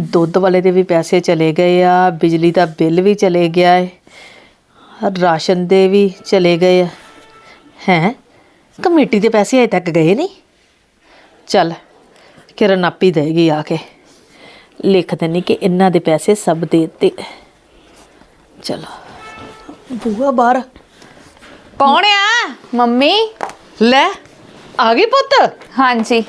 ਦੁੱਧ ਵਾਲੇ ਦੇ ਵੀ ਪੈਸੇ ਚਲੇ ਗਏ ਆ ਬਿਜਲੀ ਦਾ ਬਿੱਲ ਵੀ ਚਲੇ ਗਿਆ ਹੈ ਰਾਸ਼ਨ ਦੇ ਵੀ ਚਲੇ ਗਏ ਆ। ਹੈ? ਕਮੇਟੀ ਦੇ ਪੈਸੇ ਅਜੇ ਤੱਕ ਗਏ ਨਹੀਂ? ਚੱਲ ਕਿਰਨ ਆਪੀ ਦੇਗੀ ਆ ਕੇ। ਲਿਖ ਦੇਣੀ ਕਿ ਇਹਨਾਂ ਦੇ ਪੈਸੇ ਸਭ ਦੇ ਦਿੱਤੇ। ਚਲੋ ਬੂਆ ਬਾਹਰ। ਕੌਣ ਆ? ਮੰਮੀ? ਲੈ ਆ ਗਈ ਪੁੱਤ? ਹਾਂਜੀ।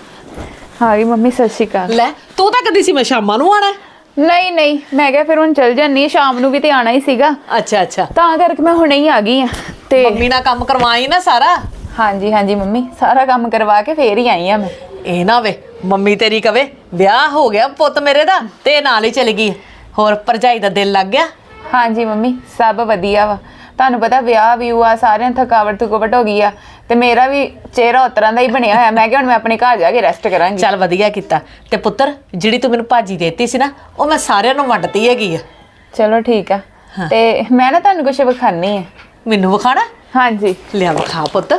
ਹਾਂ ਗਈ ਮੰਮੀ ਸਤਿ ਸ਼੍ਰੀ ਅਕਾਲ। ਲੈ ਤੂੰ ਤਾਂ ਕਦੀ ਸੀ ਮੈਂ ਸ਼ਾਮਾਂ ਨੂੰ ਆਣਾ? ਨਹੀਂ ਨਹੀਂ ਮੈਂ ਕਿਹਾ ਫਿਰ ਹੁਣ ਚੱਲ ਜਾਨੀ ਸ਼ਾਮ ਨੂੰ ਵੀ ਤੇ ਆਣਾ ਹੀ ਸੀਗਾ। ਅੱਛਾ ਅੱਛਾ। ਤਾਂ ਕਰਕੇ ਮੈਂ ਹੁਣੇ ਹੀ ਆ ਗਈ ਆ ਤੇ ਮੰਮੀ ਨਾਲ ਕੰਮ ਕਰਵਾਈ ਨਾ ਸਾਰਾ? ਹਾਂਜੀ ਹਾਂਜੀ ਮੰਮੀ ਸਾਰਾ ਕੰਮ ਕਰਵਾ ਕੇ ਫੇਰ ਹੀ ਆਈ ਆ ਮੈਂ। ਇਹ ਨਾ ਵੇ ਮੰਮੀ ਤੇਰੀ ਕਵੇ ਵਿਆਹ ਹੋ ਗਿਆ ਪੁੱਤ ਮੇਰੇ ਦਾ ਤੇ ਨਾਲ ਹੀ ਚਲੀ ਗਈ। ਹੋਰ ਭਰਜਾਈ ਦਾ ਦਿਲ ਲੱਗ ਗਿਆ? ਹਾਂਜੀ ਮੰਮੀ ਸਭ ਵਧੀਆ ਵਾ। ਤੁਹਾਨੂੰ ਪਤਾ ਵਿਆਹ ਵੀ ਆ ਸਾਰਿਆਂ ਥਕਾਵਟ ਥਕਵਟ ਹੋ ਗਈ ਆ। ਤੇ ਮੇਰਾ ਵੀ ਚਿਹਰਾ ਉਤਰਾਂ ਦਾ ਹੀ ਬਣਿਆ ਹੋਇਆ। ਮੈਂ ਕਿਹਾ ਹੁਣ ਮੈਂ ਆਪਣੇ ਘਰ ਜਾ ਕੇ ਰੈਸਟ ਕਰਾਂਗੀ। ਚੱਲ ਵਧੀਆ ਕੀਤਾ। ਤੇ ਪੁੱਤਰ ਜਿਹੜੀ ਤੂੰ ਮੈਨੂੰ ਭਾਜੀ ਦੇਤੀ ਸੀ ਨਾ ਉਹ ਮੈਂ ਸਾਰਿਆਂ ਨੂੰ ਵੰਡਤੀ ਹੈਗੀ ਆ। ਚਲੋ ਠੀਕ ਆ। ਤੇ ਮੈਂ ਨਾ ਤੁਹਾਨੂੰ ਕੁਝ ਵਿਖਾਣੀ ਆ। ਮੈਨੂੰ ਵਿਖਾਣਾ ਹਾਂਜੀ। ਲਿਆ ਵਿਖਾ ਪੁੱਤ।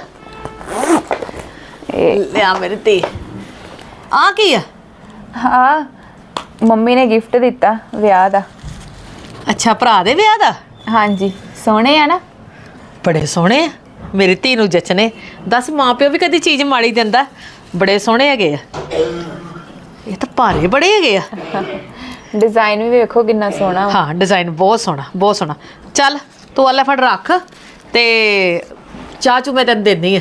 ਇਹ ਲਿਆ ਮੇਰੇ ਤੇ ਆ ਕੀ ਆ? ਹਾਂ ਮੰਮੀ ਨੇ ਗਿਫਟ ਦਿੱਤਾ ਵਿਆਹ ਦਾ। ਅੱਛਾ ਭਰਾ ਦੇ ਵਿਆਹ ਦਾ? ਹਾਂਜੀ। ਸੋਹਣੇ ਆ ਨਾ? ਬੜੇ ਸੋਹਣੇ ਆ। ਮੇਰੀ ਧੀ ਨੂੰ ਜਚਨੇ। ਦੱਸ ਮਾਪਿਓ ਵੀ ਕਦੀ ਚੀਜ਼ ਮਾੜੀ ਦਿੰਦਾ। ਬੜੇ ਸੋਹਣੇ ਹੈਗੇ ਆ। ਇਹ ਤਾਂ ਭਾਰੇ ਬੜੇ ਹੈਗੇ ਆ। ਡਿਜ਼ਾਈਨ ਵੀ ਵੇਖੋ ਕਿੰਨਾ ਸੋਹਣਾ। ਹਾਂ ਡਿਜ਼ਾਈਨ ਬਹੁਤ ਸੋਹਣਾ ਬਹੁਤ ਸੋਹਣਾ। ਚੱਲ ਤੂੰ ਆਲੇ ਫੜ ਰੱਖ ਤੇ ਚਾਹ ਚੂ ਮੈਂ ਤੈਨੂੰ ਦਿੰਦੀ ਆ।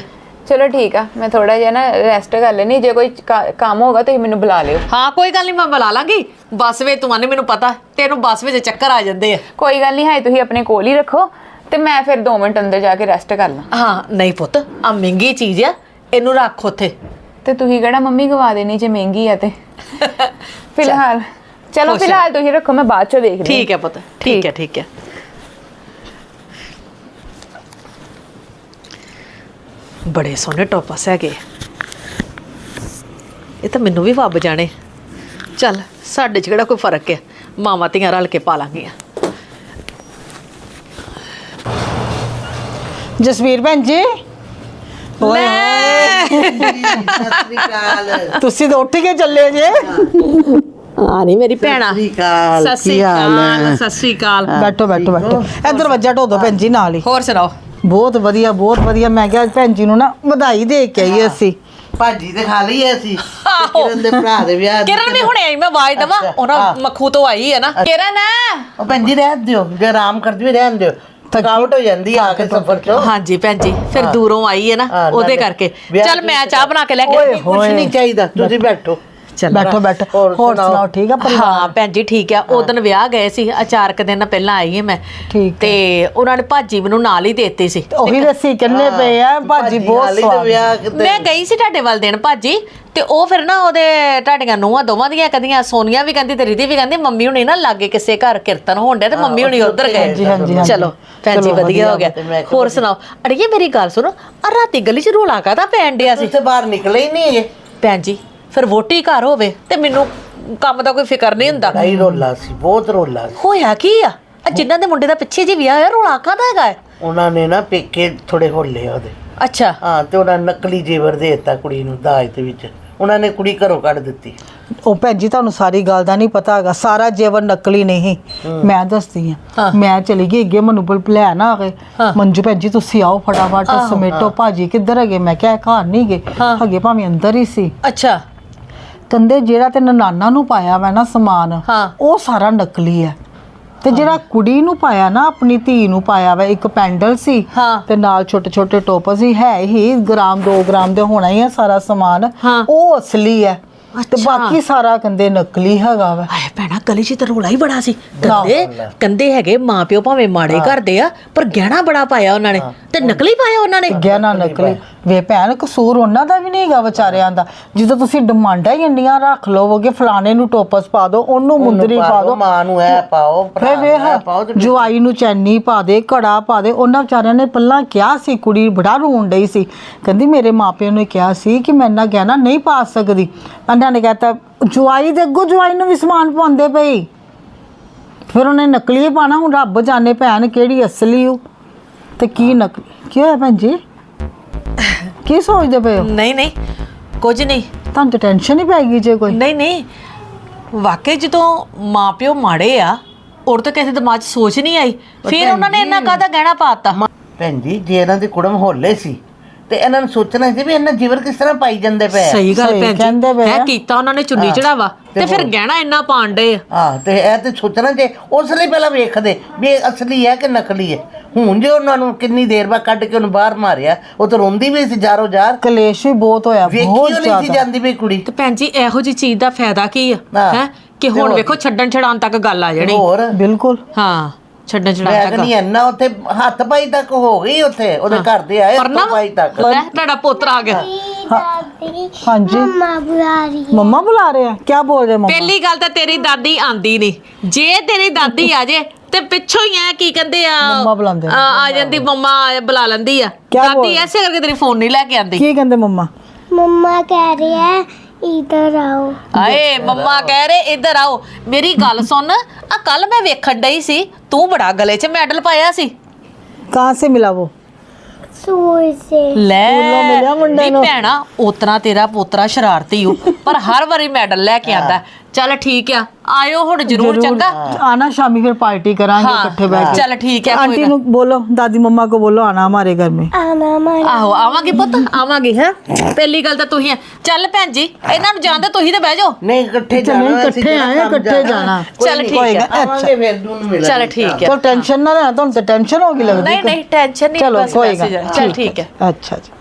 ਚਲੋ ਠੀਕ ਆ ਮੈਂ ਥੋੜਾ ਜਿਹਾ ਨਾ ਰੈਸਟ ਕਰ ਲੈਣੀ ਜੇ ਕੋਈ ਕਾ- ਕੰਮ ਹੋਗਾ ਤੁਸੀਂ ਮੈਨੂੰ ਬੁਲਾ ਲਿਓ। ਹਾਂ ਕੋਈ ਗੱਲ ਨਹੀਂ ਮੈਂ ਬੁਲਾ ਲਾਂਗੀ। ਬੱਸ ਵਿੱਚ ਤੂੰ ਆਨੇ ਮੈਨੂੰ ਪਤਾ ਤੈਨੂੰ ਬੱਸ ਵਿੱਚ ਚੱਕਰ ਆ ਜਾਂਦੇ ਆ। ਕੋਈ ਗੱਲ ਨਹੀਂ ਹੈ ਤੁਸੀਂ ਆਪਣੇ ਕੋਲ ਹੀ ਰੱਖੋ। ਤੇ ਮੈਂ ਫਿਰ 2 ਮਿੰਟ ਅੰਦਰ ਜਾ ਕੇ ਰੈਸਟ ਕਰ ਲਾਂ। ਹਾਂ ਨਹੀਂ ਪੁੱਤ ਆ ਮਹਿੰਗੀ ਚੀਜ਼ ਆ ਇਹਨੂੰ ਰੱਖ ਉੱਥੇ। ਤੇ ਤੁਸੀਂ ਕਿਹੜਾ ਮੰਮੀ ਗਵਾ ਦੇਣੀ ਜੇ ਮਹਿੰਗੀ ਆ ਤੇ? ਫਿਲਹਾਲ। ਚਲੋ। ਫਿਲਹਾਲ ਤੁਸੀਂ ਰੱਖੋ ਮੈਂ ਬਾਅਦ ਚ ਦੇਖਦੀ ਠੀਕ ਹੈ ਪੁੱਤ ਠੀਕ। ਹੈ ਠੀਕ ਹੈ। ਬੜੇ ਸੋਹਣੇ ਟੋਪਸ ਹੈਗੇ। ਇਹ ਤਾਂ ਮੈਨੂੰ ਵੀ ਵੱਬ ਜਾਣੇ। ਚੱਲ ਸਾਡੇ 'ਚ ਕਿਹੜਾ ਕੋਈ ਫ਼ਰਕ ਹੈ? ਮਾਵਾਂ ਧੀਆਂ ਰਲ ਕੇ ਪਾ ਲਾਂਗੀਆਂ। ਜਸਵੀਰ ਭੈਣ ਜੀ। ਓਏ ਤੁਸੀਂ ਤਾਂ ਉੱਠ ਕੇ ਚੱਲੇ ਜੇ। ਆ ਨਹੀਂ ਮੇਰੀ ਭੈਣਾ। ਸਤਿ ਸ੍ਰੀ ਅਕਾਲ, ਸਤਿ ਸ੍ਰੀ ਅਕਾਲ ਹੈ? ਸਤਿ ਸ੍ਰੀ ਅਕਾਲ। ਬੈਠੋ ਬੈਠੋ ਬੈਠੋ। ਇਧਰ ਵੱਜਾ ਢੋ ਦੋ ਭੈਣ ਜੀ ਨਾਲ ਹੀ। ਹੋਰ ਸੁਣਾਓ। ਬਹੁਤ ਵਧੀਆ ਬਹੁਤ ਵਧੀਆ। ਮੈਂ ਕਿਹਾ ਅੱਜ ਭੈਣ ਜੀ ਨੂੰ ਨਾ ਵਧਾਈ ਦੇ ਕੇ ਆਈ ਅਸੀਂ। ਭਾਜੀ ਤੇ ਖਾ ਲਈ ਅਸੀਂ। ਤੇ। ਕਿਰਨ ਦੇ ਭਰਾ ਦੇ ਵਿਆਹ ਦੀ ਕਿਰਨ ਵੀ ਹੁਣੇ ਆਈ ਮੈਂ ਆਵਾਜ਼ ਦਵਾਂ। ਉਹਨਾਂ ਹਾਂ। ਮੱਖੂ ਤੋਂ ਆਈ ਹੈ ਨਾ। ਕਿਰਨ। ਉਹ ਭੈਣ ਜੀ ਰਹਿਣ ਦਿਓ। ਜੇ ਆਰਾਮ ਕਰਦੀ ਵੀ ਰਹਿਣ ਦਿਓ। ਥਕਾਵਟ ਹੋ ਜਾਂਦੀ ਆ ਕੇ ਸਫ਼ਰ ਚੋਂ। ਹਾਂਜੀ ਭੈਣ ਜੀ ਫਿਰ। ਦੂਰੋਂ ਆਈ ਹੈ ਨਾ ਉਹਦੇ ਕਰਕੇ। ਚੱਲ ਮੈਂ ਚਾਹ ਬਣਾ ਕੇ ਲੈ ਕੇ। ਕੁਛ ਨਹੀਂ ਚਾਹੀਦਾ ਤੁਸੀਂ ਬੈਠੋ। ਚੱਲ ਬੈਠੋ ਬੈਠੋ। ਹੋਰ ਸੁਣਾਓ? ਠੀਕ ਆ ਹਾਂ ਪਰਿਵਾਰ ਭੈਣ ਜੀ ਠੀਕ ਆ। ਉਦੋਂ ਵਿਆਹ ਗਏ ਸੀ ਅਚਾਰਕ ਦਿਨ ਪਹਿਲਾਂ ਆਈ ਹਾਂ ਮੈਂ। ਠੀਕ ਹੈ। ਤੇ ਉਹਨਾਂ ਨੇ ਭਾਜੀ ਮੈਨੂੰ ਨਾਲ ਹੀ ਦੇਤੀ ਸੀ। ਉਹੀ ਦੱਸੀ ਕਿੰਨੇ ਪਏ ਆ? ਭਾਜੀ ਬਹੁਤ ਸਵਾਦ ਮੈਂ ਗਈ ਸੀ ਤੁਹਾਡੇ ਵੱਲ ਦੇਣ ਭਾਜੀ ਤੇ ਉਹ ਫਿਰ ਨਾ ਉਹਦੇ ਤੁਹਾਡੀਆਂ ਨੂੰਹਾਂ ਦੋਵਾਂ ਦੀਆਂ ਕਦੀਆਂ ਸੋਨੀਆ ਵੀ ਕਹਿੰਦੀ ਤੇ ਰਿਧੀ ਵੀ ਕਹਿੰਦੀ ਮੰਮੀ ਹੁਣੀ ਨਾ ਲਾਗੇ ਕਿਸੇ ਘਰ ਕੀਰਤਨ ਹੋਣ ਡਿਆ ਤੇ ਮੰਮੀ ਹੁਣੀ ਉਧਰ ਗਏ। ਚਲੋ ਭੈਣ ਜੀ ਵਧੀਆ ਹੋ ਗਿਆ। ਹੋਰ ਸੁਣਾਓ? ਅੜੀਏ ਮੇਰੀ ਗੱਲ ਸੁਣੋ ਆ ਰਾਤੀ ਗਲੀ 'ਚ ਰੋਲਾ ਕਾਹਦਾ ਪੈਣ ਡਿਆ ਸੀ? ਤੁਸੀਂ ਤੇ ਬਾਹਰ ਨਿਕਲੇ ਹੀ ਨਹੀਂ ਭੈਣ ਜੀ ਫਿਰ ਵੋਟੀ ਘਰ ਹੋਵੇ ਤੇ ਮੈਨੂੰ ਕੰਮ ਦਾ ਕੋਈ ਫਿਕਰ ਨਹੀਂ ਹੁੰਦਾ। ਹੀ ਰੋਲਾ ਸੀ ਬਹੁਤ ਰੋਲਾ ਸੀ। ਹੋਇਆ ਕੀ ਆ? ਆ ਜਿਨ੍ਹਾਂ ਦੇ ਮੁੰਡੇ ਦਾ ਪਿੱਛੇ ਜੀ ਵਿਆਹ ਹੋਇਆ ਰੋਲਾ ਕਾਹਦਾ ਹੈਗਾ ਹੈ? ਉਹਨਾਂ ਨੇ ਨਾ ਪੇਕੇ ਥੋੜੇ ਹੋਲੇ ਉਹਦੇ। ਅੱਛਾ। ਹਾਂ ਤੇ ਉਹਨਾਂ ਨਕਲੀ ਜੇਵਰ ਦੇ ਦਿੱਤਾ ਕੁੜੀ ਨੂੰ ਦਾਜ ਦੇ ਵਿੱਚ। ਉਹਨਾਂ ਨੇ ਕੁੜੀ ਘਰੋਂ ਕੱਢ ਦਿੱਤੀ। ਉਹ ਭੈਣ ਜੀ ਤੁਹਾਨੂੰ ਸਾਰੀ ਗੱਲ ਦਾ ਨਹੀਂ ਪਤਾ ਹੈਗਾ। ਸਾਰਾ ਜੀਵਨ ਨਕਲੀ ਨਹੀਂ। ਮੈਂ ਦੱਸਦੀ ਹਾਂ। ਆ ਮੈਂ ਚਲੀ ਗਈ ਅੱਗੇ ਮੈਨੂੰ ਬੁਲ ਲੈਣ ਆ ਗਏ। ਮੰਜੂ ਭੈਣ ਜੀ ਤੁਸੀਂ ਆਓ ਫਟਾਫਟ। ਸਮੇਟੋ ਭਾਜੀ ਕਿੱਧਰ ਹੈਗੇ? ਮੈਂ ਕਿਹਾ ਇਹ ਘਰ ਨਹੀਂ ਗਏ। ਹੈਗੇ ਭਾਵੇਂ ਅੰਦਰ ਹੀ ਸੀ। ਅੱਛਾ। ਕਹਿੰਦੇ ਜਿਹੜਾ ਤੇ ਨਨਾਨਾ ਨੂੰ ਪਾਇਆ ਵਾ ਨਾ ਸਮਾਨ ਹਾਂ। ਉਹ ਸਾਰਾ ਨਕਲੀ ਹੈ ਤੇ ਜਿਹੜਾ ਕੁੜੀ ਨੂੰ ਪਾਇਆ ਨਾ ਆਪਣੀ ਧੀ ਨੂੰ ਪਾਇਆ ਵਾ ਇੱਕ ਪੈਂਡਲ ਸੀ ਹਾਂ। ਤੇ ਨਾਲ ਛੋਟੇ ਛੋਟੇ ਟੋਪਸ ਹੀ ਹੈ ਹੀ ਗ੍ਰਾਮ 2 ਗ੍ਰਾਮ ਦੇ ਹੋਣਾ ਹੀ ਆ ਸਾਰਾ ਸਮਾਨ ਹਾਂ। ਉਹ ਅਸਲੀ ਹੈ ਤੇ ਅੱਛਾ। ਬਾਕੀ ਸਾਰਾ ਕਹਿੰਦੇ ਨਕਲੀ ਹੈਗਾ ਵਾ। ਆਏ ਭੈਣਾ ਗਲੀ 'ਚ ਤਾਂ ਰੋਲਾ ਹੀ ਬੜਾ ਸੀ। ਕੰਦੇ ਕੰਦੇ ਹੈਗੇ ਮਾਪਿਓ ਭਾਵੇਂ ਮਾੜੇ ਕਰਦੇ ਆ ਪਰ ਗਹਿਣਾ ਬੜਾ ਪਾਇਆ ਉਹਨਾਂ ਨੇ। ਤੇ ਨਕਲੀ ਪਾਇਆ ਉਹਨਾਂ ਨੇ? ਗਹਿਣਾ ਨਕਲੀ। ਵੇ ਭੈਣ ਕਸੂਰ ਉਹਨਾਂ ਦਾ ਵੀ ਨਹੀਂ ਹੈਗਾ ਵਿਚਾਰਿਆਂ ਦਾ। ਜਦੋਂ ਤੁਸੀਂ ਡਿਮਾਂਡਾਂ ਹੀ ਇੰਨੀਆਂ ਰੱਖ ਲਓਗੇ ਫਲਾਣੇ ਨੂੰ ਟੋਪਸ ਪਾ ਦਿਓ ਉਹਨੂੰ ਮੁੰਦਰੀ ਪਾ ਦਿਓ ਮਾਂ ਨੂੰ ਇਹ ਪਾਓ ਭਰਾ ਫੇ ਨੂੰ ਇਹ ਪਾਓ ਵੇਖ ਤੇ ਜਵਾਈ ਨੂੰ ਚੈਨੀ ਪਾ ਦੇ ਘੜਾ ਪਾ ਦੇ ਉਹਨਾਂ ਵਿਚਾਰਿਆਂ ਨੇ ਪੱਲਾ ਕਿਹਾ ਸੀ ਕੁੜੀ ਬੜਾ ਰੋਣ ਡਈ ਸੀ। ਕਹਿੰਦੀ ਮੇਰੇ ਮਾਪਿਆਂ ਨੇ ਕਿਹਾ ਸੀ ਕਿ ਮੈਂ ਇੰਨਾ ਗਹਿਣਾ ਨਹੀਂ ਪਾ ਸਕਦੀ। ਉਹਨਾਂ ਨੇ ਕਹਤਾ ਜਵਾਈ ਦੇ ਅੱਗੋਂ ਜਵਾਈ ਨੂੰ ਵੀ ਸਮਾਨ ਪਾਉਂਦੇ ਪਈ ਫਿਰ ਉਹਨੇ ਨਕਲੀ ਪਾਣਾ ਹੁਣ ਰੱਬ ਜਾਣੇ ਭੈਣ ਕਿਹੜੀ ਅਸਲੀ ਉਹ ਤੇ ਕੀ ਨਕਲੀ ਕੀ ਹੋਇਆ ਭੈਣ ਜੀ? ਕੀ ਸੋਚਦੇ ਪਏ ਹੋ ਨਹੀਂ ਨਹੀਂ ਕੁਝ ਨਹੀਂ। ਤੁਹਾਨੂੰ ਤਾਂ ਟੈਨਸ਼ਨ ਹੀ ਪੈ ਗਈ ਜੇ ਕੋਈ। ਨਹੀਂ ਨਹੀਂ ਵਾਕਈ ਜਦੋਂ ਮਾਪਿਓ ਮਾੜੇ ਆ ਔਰ ਤਾਂ ਕਿਸੇ ਦਿਮਾਗ 'ਚ ਸੋਚ ਨਹੀਂ ਆਈ। ਫਿਰ ਉਹਨਾਂ ਨੇ ਇੰਨਾ ਕਾਹਦਾ ਗਹਿਣਾ ਪਾਤਾ ਭੈਣ ਜੀ ਜੇ ਇਹਨਾਂ ਦੀ ਕੁੜਮ ਹੋਲੇ ਸੀ ਤੇ ਇਹਨਾਂ ਨੂੰ ਸੋਚਣਾ ਸੀ ਵੀ ਇਹਨਾਂ ਜੀਵਰ ਕਿਸ ਤਰ੍ਹਾਂ ਪਾਈ ਜਾਂਦੇ ਪਏ ਆ। ਸਹੀ ਗੱਲ ਸਹੀ ਭੈਣ ਕਹਿੰਦੇ ਜੀ ਪਏ ਹੈ ਆ। ਕੀਤਾ ਉਹਨਾਂ ਨੇ ਚੁੰਨੀ ਚੜਾਵਾ ਤੇ ਫਿਰ ਗਹਿਣਾ ਇੰਨਾ ਪਾਉਂਦੇ ਆ। ਹਾਂ ਤੇ ਇਹ ਤੇ ਸੋਚਣਾ ਜੇ ਉਸ ਲਈ ਪਹਿਲਾਂ ਵੇਖਦੇ ਵੀ ਇਹ ਅਸਲੀ ਹੈ ਕਿ ਨਕਲੀ ਹੈ। ਹੁਣ ਜੇ ਉਹਨਾਂ ਨੂੰ ਕਿੰਨੀ ਦੇਰ ਬਾਅਦ ਕੱਢ ਕੇ ਉਹਨੂੰ ਬਾਹਰ ਮਾਰਿਆ ਉਹ ਤਾਂ ਰੋਂਦੀ ਵੀ ਸੀ ਜਾਰੋ ਜਾਰ। ਕਲੇਸ਼ ਵੀ ਬਹੁਤ ਹੋਇਆ ਵੇਖੀ ਬਹੁਤ ਉਹ ਨਹੀਂ ਸੀ ਜ਼ਿਆਦਾ। ਜਾਂਦੀ ਵੀ ਕੁੜੀ। ਤੇ ਭੈਣ ਜੀ ਇਹੋ ਜੀ ਚੀਜ਼ ਦਾ ਫਾਇਦਾ ਕੀ ਆ? ਹਾਂ। ਹੈ? ਕਿ ਹੁਣ ਵੇਖੋ ਛੱਡਣ ਛਡਾਉਣ ਤੱਕ ਗੱਲ ਆ ਜਾਣੀ। ਹੋਰ? ਬਿਲਕੁਲ। ਹਾਂ। ਛੱਡਣ ਮੈਂ ਛਡਾਉਣ ਤੱਕ। ਕਹਿੰਦੀ ਇੰਨਾ ਉੱਥੇ ਹੱਥ ਪਾਈ ਤੱਕ ਹੋ ਗਈ ਉੱਥੇ ਉਹਦੇ ਘਰ ਦੇ ਆਏ ਹੱਥ ਪਾਈ ਤੱਕ। ਲੈ ਤੁਹਾਡਾ ਪੋਤਰਾ ਆ ਗਿਆ। ਹਾਂਜੀ। ਮੰਮਾ ਬੁਲਾ ਰਹੀ ਹੈ। ਮੰਮਾ ਬੁਲਾ ਰਹੇ ਆ? ਕੀ ਬੋਲ ਰਹੇ ਮੰਮਾ? ਪਹਿਲੀ ਗੱਲ ਤਾਂ ਤੇਰੀ ਦਾਦੀ ਆਂਦੀ ਨਹੀਂ ਜੇ ਤੇਰੀ ਦਾਦੀ ਆ ਜੇ ਤੇ ਪਿੱਛੋਂ ਹੀ ਆ ਕੀ ਕਹਿੰਦੇ ਆ ਮੰਮਾ ਬੁਲਾਉਂਦੇ। ਆ। ਆ ਜਾਂਦੀ ਮੰਮਾ ਆ- ਬੁਲਾ ਲੈਂਦੀ ਆ। ਕਿਆ ਦਾਦੀ ਐਸੇ ਕਰਕੇ ਤੇਰੀ ਫੋਨ ਨਹੀਂ ਲੈ ਕੇ ਆਂਦੀ। ਕੀ ਕਹਿੰਦੇ ਮੰਮਾ? ਮੰਮਾ ਕਹਿ ਰਹੀ ਹੈ ਇਧਰ ਆਓ। ਆਏ ਮੰਮਾ ਕਹਿ ਰਹੇ ਇੱਧਰ ਆਓ। ਮੇਰੀ ਗੱਲ ਸੁਣ ਆ ਕੱਲ ਮੈਂ ਵੇਖਣ ਡਈ ਸੀ ਤੂੰ ਬੜਾ ਗਲੇ 'ਚ ਮੈਡਲ ਪਾਇਆ ਸੀ। ਕਹਾਂ ਸੇ ਮਿਲਾ ਉਹ ਸੂਰ ਸੇ। ਲੈ ਸਕੂਲੋਂ ਮਿਲਿਆ ਮੁੰਡੇ ਨਹੀਂ ਨੂੰ। ਭੈਣਾ ਉਤਰਾ ਤੇਰਾ ਪੋਤਰਾ ਸ਼ਰਾਰਤੀ ਹੋ ਪਰ ਹਰ ਵਾਰੀ ਮੈਡਲ ਲੈ ਕੇ ਆਂਦਾ। ਚੱਲ ਠੀਕ ਆ ਆਇਓ ਹੁਣ ਜ਼ਰੂਰ ਚੰਗਾ। ਆਣਾ ਸ਼ਾਮੀ ਫਿਰ ਪਾਰਟੀ ਕਰਾਂਗੇ ਇਕੱਠੇ ਬੈਠ ਕੇ। ਚੱਲ ਠੀਕ ਹੈ ਆਂਟੀ ਨੂੰ। ਬੋਲੋ ਦਾਦੀ ਮੰਮਾ ਕੋ ਬੋਲੋ ਆਣਾ ਹਮਾਰੇ ਘਰ ਮੇ। ਆਣਾ ਨਾ। ਆਹੋ ਆਵਾਂਗੇ ਪੁੱਤ ਆਵਾਂਗੇ ਹੈ? ਪਹਿਲੀ ਗੱਲ ਤਾਂ ਤੁਸੀਂ ਆ। ਚੱਲ ਭੈਣ ਜੀ ਇਹਨਾਂ ਨੂੰ ਜਾਣਦੇ ਤੁਸੀਂ ਤਾਂ ਬਹਿ ਜਾਓ। ਨਹੀਂ ਇਕੱਠੇ ਜਾਣਾ ਅਸੀਂ ਇਕੱਠੇ ਆਏ, ਇਕੱਠੇ ਜਾਣਾ। ਚੱਲ ਠੀਕ ਆ। ਹੈ। ਆਵਾਂਗੇ ਫਿਰ ਤੁਹਾਨੂੰ ਮਿਲਾਂਗੇ ਚੱਲ ਠੀਕ ਆ। ਕੋਈ ਟੈਨਸ਼ਨ ਨਾ ਰਹਿ ਤੁਹਾਨੂੰ ਤਾਂ ਟੈਨਸ਼ਨ ਹੋ ਗਈ ਲੱਗਦੀ ਨਹੀਂ ਨਹੀਂ ਟੈਨਸ਼ਨ ਨਹੀਂ ਚਲੋ ਕੋਈ ਗੱਲ ਚੱਲ ਠੀਕ ਆ ਅੱਛਾ ਜੀ।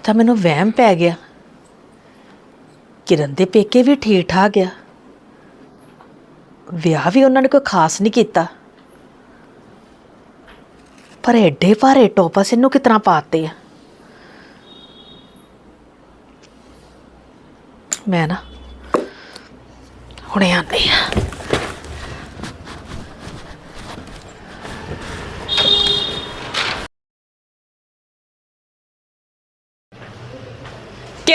ਇਹ ਤਾਂ ਮੈਨੂੰ ਵਹਿਮ ਪੈ ਗਿਆ। ਕਿਰਨ ਦੇ ਪੇਕੇ ਵੀ ਠੀਕ ਠਾਕ ਆ। ਵਿਆਹ ਵੀ ਉਹਨਾਂ ਨੇ ਕੋਈ ਖਾਸ ਨਹੀਂ ਕੀਤਾ। ਪਰ ਐਡੇ ਭਾਰੇ ਟੋਪਸ ਇਹਨੂੰ ਕਿਤਨਾ ਪਾਤੇ ਆ? ਮੈਂ ਨਾ ਹੁਣੇ ਆਉਂਦੀ ਆ।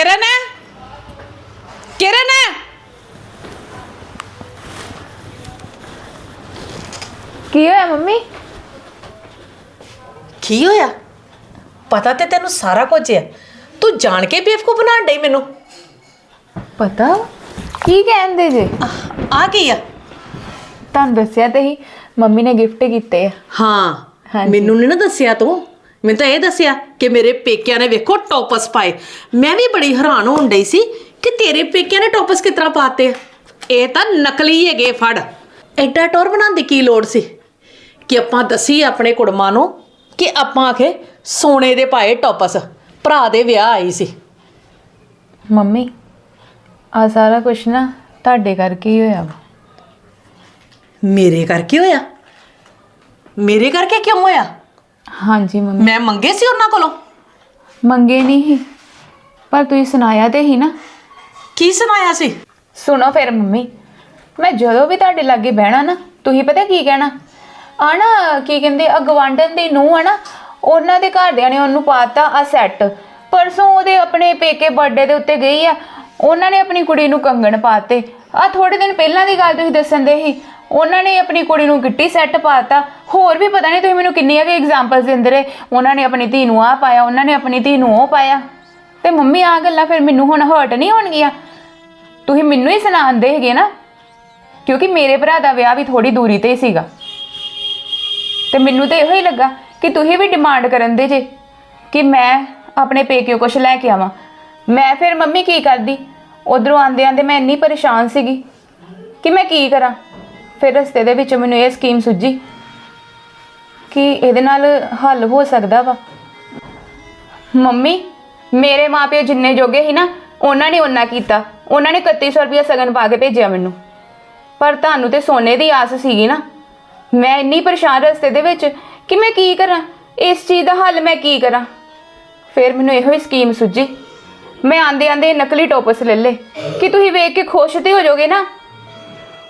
ਕਿਰਨ ਕਿਰਨ ਕੀ ਹੋਇਆ ਮੰਮੀ? ਕੀ ਹੋਇਆ? ਪਤਾ ਤੇ ਤੈਨੂੰ ਸਾਰਾ ਕੁਝ ਹੈ। ਤੂੰ ਜਾਣ ਕੇ ਬੇਵਕੂਫ ਬਣਾਉਣ ਡਈ ਮੈਨੂੰ। ਪਤਾ? ਕੀ ਕਹਿੰਦੇ ਜੇ? ਆ ਕੀ ਆ? ਤੁਹਾਨੂੰ ਦੱਸਿਆ ਤੇ ਹੀ ਮੰਮੀ ਨੇ ਗਿਫਟ ਕੀਤੇ ਆ। ਹਾਂ ਹਾਂਜੀ। ਮੈਨੂੰ ਨਹੀਂ ਨਾ ਦੱਸਿਆ ਤੂੰ। ਮੈਨੂੰ ਤਾਂ ਇਹ ਦੱਸਿਆ ਕਿ ਮੇਰੇ ਪੇਕਿਆਂ ਨੇ ਵੇਖੋ ਟੋਪਸ ਪਾਏ। ਮੈਂ ਵੀ ਬੜੀ ਹੈਰਾਨ ਹੋਣ ਡਈ ਸੀ ਕਿ ਤੇਰੇ ਪੇਕਿਆਂ ਨੇ ਟੋਪਸ ਕਿਸ ਤਰ੍ਹਾਂ ਪਾਤੇ। ਇਹ ਤਾਂ ਨਕਲੀ ਹੈਗੇ ਫੜ। ਐਡਾ ਟੋਰ ਬਣਾਉਣ ਦੀ ਕੀ ਲੋੜ ਸੀ? ਕਿ ਆਪਾਂ ਦਸੀ ਆਪਣੇ ਕੁੜਮਾਂ ਨੂੰ ਕਿ ਆਪਾਂ ਆਖੇ ਸੋਨੇ ਦੇ ਪਾਏ ਟੋਪਸ ਭਰਾ ਦੇ ਵਿਆਹ ਆਈ ਸੀ। ਮੰਮੀ ਆ ਸਾਰਾ ਕੁਝ ਨਾ ਤੁਹਾਡੇ ਕਰਕੇ ਹੀ ਹੋਇਆ ਵਾ? ਮੇਰੇ ਕਰਕੇ ਹੋਇਆ? ਮੇਰੇ ਕਰਕੇ ਕਿਉਂ ਹੋਇਆ? ਹਾਂਜੀ ਮੰਮੀ। ਮੈਂ ਮੰਗੇ ਸੀ ਉਹਨਾਂ ਕੋਲੋਂ? ਮੰਗੇ ਨਹੀਂ ਸੀ, ਪਰ ਤੁਸੀਂ ਸੁਣਾਇਆ ਤੇ ਹੀ ਨਾ। ਕੀ ਸੁਣਾਇਆ ਸੀ? ਸੁਣੋ ਫਿਰ ਮੰਮੀ। ਮੈਂ ਜਦੋਂ ਵੀ ਤੁਹਾਡੇ ਲਾਗੇ ਬਹਿਣਾ ਨਾ ਤੁਸੀਂ ਪਤਾ ਕੀ ਕਹਿਣਾ? ਆ ਨਾ ਕੀ ਕਹਿੰਦੇ ਆ ਗਵਾਂਢਣ ਦੀ ਨੂੰਹ ਆ ਨਾ ਉਹਨਾਂ ਦੇ ਘਰਦਿਆਂ ਨੇ ਉਹਨੂੰ ਪਾਤਾ ਆ ਸੈੱਟ ਪਰਸੋਂ ਉਹਦੇ ਆਪਣੇ ਪੇਕੇ ਬਰਥਡੇ ਦੇ ਉੱਤੇ ਗਈ ਆ ਉਹਨਾਂ ਨੇ ਆਪਣੀ ਕੁੜੀ ਨੂੰ ਕੰਗਣ ਪਾਤੇ ਆ ਥੋੜੇ ਦਿਨ ਪਹਿਲਾਂ ਦੀ ਗੱਲ ਤੁਸੀਂ ਦੱਸਣ ਦੇ ਸੀ। ਉਹਨਾਂ ਨੇ ਆਪਣੀ ਕੁੜੀ ਨੂੰ ਗਿੱਟੀ ਸੈੱਟ ਪਾਤਾ। ਹੋਰ ਵੀ ਪਤਾ ਨਹੀਂ ਤੁਸੀਂ ਮੈਨੂੰ ਕਿੰਨੀਆਂ ਕਿ ਐਗਜ਼ਾਮਪਲਸ ਦਿੰਦੇ ਰਹੇ। ਉਹਨਾਂ ਨੇ ਆਪਣੀ ਧੀ ਨੂੰ ਆ ਪਾਇਆ, ਉਹਨਾਂ ਨੇ ਆਪਣੀ ਧੀ ਨੂੰ ਉਹ ਪਾਇਆ। ਤੇ ਮੰਮੀ ਆ ਗੱਲਾਂ ਫਿਰ ਮੈਨੂੰ ਹੁਣ ਹਰਟ ਨਹੀਂ ਹੋਣਗੀਆਂ। ਤੁਸੀਂ ਮੈਨੂੰ ਹੀ ਸੁਣਾਉਂਦੇ ਹੈਗੇ ਨਾ, ਕਿਉਂਕਿ ਮੇਰੇ ਭਰਾ ਦਾ ਵਿਆਹ ਵੀ ਥੋੜੀ ਦੂਰੀ ਤੇ ਹੀ ਸੀਗਾ। ਤੇ ਮੈਨੂੰ ਤਾਂ ਇਹੋ ਹੀ ਲੱਗਾ ਕਿ ਤੁਸੀਂ ਵੀ ਡਿਮਾਂਡ ਕਰਨ ਦੇ ਜੇ, ਕਿ ਮੈਂ ਆਪਣੇ ਪੇਕਿਓ ਕੁਛ ਲੈ ਕੇ ਆਵਾਂ। ਮੈਂ ਫਿਰ ਮੰਮੀ ਕੀ ਕਰਦੀ? ਉਧਰੋਂ ਆਂਦੇ ਆਂਦੇ ਮੈਂ ਇੰਨੀ ਪਰੇਸ਼ਾਨ ਸੀਗੀ ਕਿ ਮੈਂ ਕੀ ਕਰਾਂ? ਫਿਰ ਰਸਤੇ ਦੇ ਵਿੱਚ ਮੈਨੂੰ ਇਹ ਸਕੀਮ ਸੁੱਝੀ ਕਿ ਇਹਦੇ ਨਾਲ ਹੱਲ ਹੋ ਸਕਦਾ ਵਾ। ਮੰਮੀ, ਮੇਰੇ ਮਾਪਿਓ ਜਿੰਨੇ ਜੋਗੇ ਸੀ ਨਾ, ਉਹਨਾਂ ਨੇ ਉਹਨਾਂ ਕੀਤਾ। ਉਹਨਾਂ ਨੇ 3100 ਰੁਪਏ ਸਗਨ ਪਾ ਕੇ ਭੇਜਿਆ ਮੈਨੂੰ। ਪਰ ਤੁਹਾਨੂੰ ਤੇ ਸੋਨੇ ਦੀ ਆਸ ਸੀਗੀ ਨਾ। ਮੈਂ ਇੰਨੀ ਪਰੇਸ਼ਾਨ ਰਸਤੇ ਦੇ ਵਿੱਚ ਕਿ ਮੈਂ ਕੀ ਕਰਾਂ? ਇਸ ਚੀਜ਼ ਦਾ ਹੱਲ ਮੈਂ ਕੀ ਕਰਾਂ? ਫਿਰ ਮੈਨੂੰ ਇਹੋ ਹੀ ਸਕੀਮ ਸੁੱਝੀ। ਮੈਂ ਆਂਦੇ ਆਂਦੇ ਨਕਲੀ ਟੋਪਸ ਲੈ ਲੇ ਕਿ ਤੁਸੀਂ ਵੇਖ ਕੇ ਖੁਸ਼ ਤੇ ਹੋ ਜਾਓਗੇ ਨਾ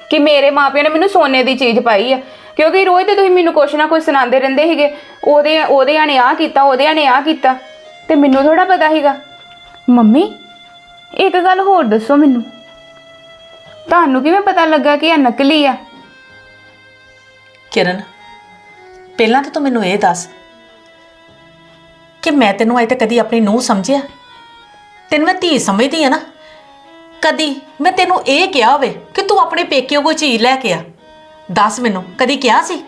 ਕਿ ਮੇਰੇ ਮਾਪਿਆਂ ਨੇ ਮੈਨੂੰ ਸੋਨੇ ਦੀ ਚੀਜ਼ ਪਾਈ ਆ। ਕਿਉਂਕਿ ਰੋਜ਼ ਤੇ ਤੁਸੀਂ ਮੈਨੂੰ ਕੁਛ ਨਾ ਕੁਛ ਸੁਣਾਉਂਦੇ ਰਹਿੰਦੇ ਸੀਗੇ। ਉਹਦੇ ਉਹਦਿਆਂ ਨੇ ਆ ਕੀਤਾ ਉਹਦਿਆਂ ਨੇ ਆ ਕੀਤਾ। ਤੇ ਮੈਨੂੰ ਥੋੜਾ ਪਤਾ ਸੀਗਾ। ਮੰਮੀ, ਇੱਕ ਗੱਲ ਹੋਰ ਦੱਸੋ ਮੈਨੂੰ। ਤੁਹਾਨੂੰ ਕਿਵੇਂ ਪਤਾ ਲੱਗਾ ਕਿ ਇਹ ਨਕਲੀ ਆ? ਕਿਰਨ, ਪਹਿਲਾਂ ਤਾਂ ਤੂੰ ਮੈਨੂੰ ਇਹ ਦੱਸ ਕਿ ਮੈਂ ਤੈਨੂੰ ਅਜੇ ਤੱਕ ਕਦੀ ਆਪਣੀ ਨੂੰਹ ਸਮਝਿਆ? ਤੈਨੂੰ ਮੈਂ ਧੀ ਸਮਝਦੀ ਆ ਨਾ? ਕਦੀ ਮੈਂ ਤੈਨੂੰ ਇਹ ਕਿਹਾ ਹੋਵੇ ਕਿ ਤੂੰ ਆਪਣੇ ਪੇਕਿਆਂ ਕੋਈ ਚੀਜ਼ ਲੈ ਕੇ ਆ। ਦੱਸ ਮੈਨੂੰ ਕਦੀ ਕਿਹਾ ਸੀ?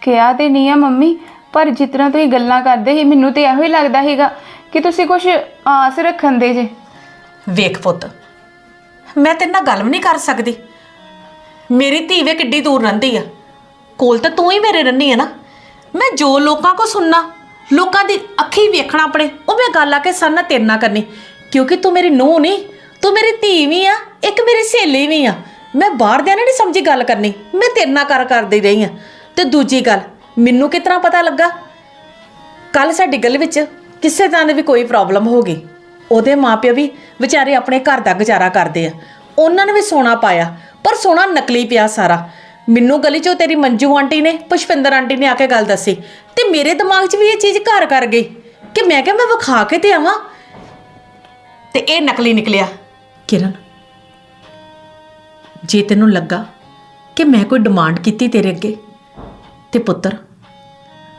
ਕਿਹਾ ਤੇ ਨਹੀਂ ਆ ਮੰਮੀ ਪਰ ਜਿਸ ਤਰ੍ਹਾਂ ਤੁਸੀਂ ਗੱਲਾਂ ਕਰਦੇ ਸੀ ਮੈਨੂੰ ਤੇ ਇਹੋ ਹੀ ਲੱਗਦਾ ਸੀਗਾ ਕਿ ਤੁਸੀਂ ਕੁਝ ਆਸ ਰੱਖਣ ਦੇ ਜੇ। ਵੇਖ ਪੁੱਤ ਮੈਂ ਤੇਰੇ ਨਾਲ ਗੱਲ ਵੀ ਨਹੀਂ ਕਰ ਸਕਦੀ। ਮੇਰੀ ਧੀ ਵੇ ਕਿੱਡੀ ਦੂਰ ਰਹਿੰਦੀ ਆ। ਕੋਲ ਤਾਂ ਤੂੰ ਹੀ ਮੇਰੇ ਰਹਿੰਦੀ ਆ ਨਾ। ਮੈਂ ਜੋ ਲੋਕਾਂ ਕੋ ਸੁਣਨਾ ਲੋਕਾਂ ਦੀ ਅੱਖੀ ਵੇਖਣਾ ਆਪਣੇ ਉਹ ਮੈਂ ਗੱਲ ਆ ਕੇ ਸਾਨਾ ਤੇਰੇ ਨਾਲ ਕਰਨੀ। ਕਿਉਂਕਿ ਤੂੰ ਮੇਰੀ ਨੂੰਹ ਨਹੀਂ ਤੂੰ ਮੇਰੀ ਧੀ ਵੀ ਆ, ਇੱਕ ਮੇਰੀ ਸਹੇਲੀ ਵੀ ਆ। ਮੈਂ ਬਾਹਰ ਦੇ ਨਾਲ ਨਹੀਂ ਸਮਝੀ ਗੱਲ ਕਰਨੀ। ਮੈਂ ਤੇਰੇ ਨਾਲ ਕਰ ਕਰਦੀ ਰਹੀ ਆ। ਤੇ ਦੂਜੀ ਗੱਲ, ਮੈਨੂੰ ਕਿਤਨਾ ਪਤਾ ਲੱਗਾ? ਕੱਲ ਸਾਡੀ ਗੱਲ ਵਿੱਚ ਕਿਸੇ ਤਰ੍ਹਾਂ ਦੀ ਵੀ ਕੋਈ ਪ੍ਰੋਬਲਮ ਹੋ ਗਈ। ਉਹਦੇ ਮਾਪਿਓ ਵੀ ਵਿਚਾਰੇ ਆਪਣੇ ਘਰ ਦਾ ਗੁਜ਼ਾਰਾ ਕਰਦੇ ਆ। ਉਹਨਾਂ ਨੇ ਵੀ ਸੋਨਾ ਪਾਇਆ, ਪਰ ਸੋਨਾ ਨਕਲੀ ਪਿਆ ਸਾਰਾ। ਮੈਨੂੰ ਗਲੀ 'ਚੋਂ ਤੇਰੀ ਮੰਜੂ ਆਂਟੀ ਨੇ, ਪੁਸ਼ਪਿੰਦਰ ਆਂਟੀ ਨੇ ਆ ਕੇ ਗੱਲ ਦੱਸੀ ਤੇ ਮੇਰੇ ਦਿਮਾਗ 'ਚ ਵੀ ਇਹ ਚੀਜ਼ ਘਰ ਕਰ ਗਈ ਕਿ ਮੈਂ ਕਿਹਾ ਮੈਂ ਵਿਖਾ ਕੇ ਤੇ ਆਵਾਂ। ਤੇ ਇਹ ਨਕਲੀ ਨਿਕਲਿਆ। ਕਿਰਨ, ਜੇ ਤੈਨੂੰ ਲੱਗਾ ਕਿ ਮੈਂ ਕੋਈ ਡਿਮਾਂਡ ਕੀਤੀ ਤੇਰੇ ਅੱਗੇ, ਤੇ ਪੁੱਤਰ,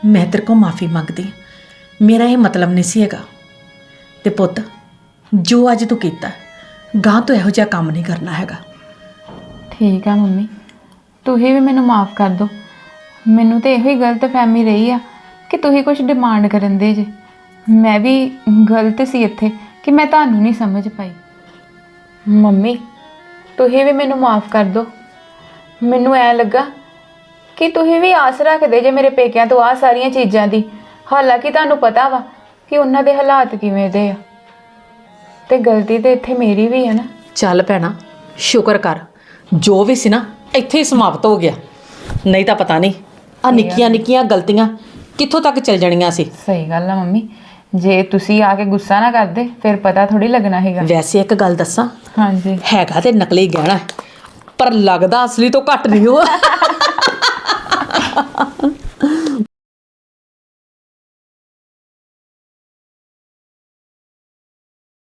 ਮੈਂ ਤੇਰੇ ਕੋਲ ਮਾਫੀ ਮੰਗਦੀ ਹਾਂ। ਮੇਰਾ ਇਹ ਮਤਲਬ ਨਹੀਂ ਸੀ ਹੈਗਾ। ਤੇ ਪੁੱਤ, ਜੋ ਅੱਜ ਤੂੰ ਕੀਤਾ ਗਾਂ ਤੋਂ ਇਹੋ ਜਿਹਾ ਕੰਮ ਨਹੀਂ ਕਰਨਾ ਹੈਗਾ। ਠੀਕ ਆ ਮੰਮੀ। ਤੁਸੀਂ ਵੀ ਮੈਨੂੰ ਮਾਫ ਕਰ ਦਿਓ। ਮੈਨੂੰ ਤੇ ਇਹੋ ਹੀ ਗਲਤ ਫਹਿਮੀ ਰਹੀ ਆ ਕਿ ਤੁਸੀਂ ਕੁਝ ਡਿਮਾਂਡ ਕਰਨ ਦੇ ਜੇ। ਮੈਂ ਵੀ ਗਲਤ ਸੀ ਇੱਥੇ ਕਿ ਮੈਂ ਤੁਹਾਨੂੰ ਨਹੀਂ ਸਮਝ ਪਾਈ। ਮੰਮੀ ਤੁਸੀਂ ਵੀ ਮੈਨੂੰ ਮਾਫ ਕਰ ਦਿਓ। ਮੈਨੂੰ ਐ ਲੱਗਾ ਕਿ ਤੁਸੀਂ ਵੀ ਆਸ ਰੱਖਦੇ ਜੇ ਮੇਰੇ ਪੇਕਿਆਂ ਤੋਂ ਆ ਸਾਰੀਆਂ ਚੀਜ਼ਾਂ ਦੀ। ਹਾਲਾਂਕਿ ਤੁਹਾਨੂੰ ਪਤਾ ਵਾ ਕਿ ਉਹਨਾਂ ਦੇ ਹਾਲਾਤ ਕਿਵੇਂ ਦੇ ਆ। ਤੇ ਗਲਤੀ ਤੇ ਇੱਥੇ ਮੇਰੀ ਵੀ ਹੈ ਨਾ। ਚੱਲ ਭੈਣਾ ਸ਼ੁਕਰ ਕਰ। ਜੋ ਵੀ ਸੀ ਨਾ ਇੱਥੇ ਹੀ ਸਮਾਪਤ ਹੋ ਗਿਆ। ਨਹੀਂ ਤਾਂ ਪਤਾ ਨਹੀਂ ਆ ਨਿੱਕੀਆਂ ਨਿੱਕੀਆਂ ਗਲਤੀਆਂ ਕਿੱਥੋਂ ਤੱਕ ਚੱਲ ਜਾਣੀਆਂ ਸੀ? ਸਹੀ ਗੱਲ ਆ ਮੰਮੀ। ਜੇ ਤੁਸੀਂ ਆ ਕੇ ਗੁੱਸਾ ਨਾ ਕਰਦੇ ਫਿਰ ਪਤਾ ਥੋੜੀ ਲੱਗਣਾ ਹੈਗਾ। ਵੈਸੇ ਇੱਕ ਗੱਲ ਦੱਸਾਂ ਹਾਂਜੀ। ਹੈਗਾ ਤੇ ਨਕਲੀ ਗਹਿਣਾ ਪਰ ਲੱਗਦਾ ਅਸਲੀ ਤੋਂ ਘੱਟ ਨਹੀਂ ਉਹ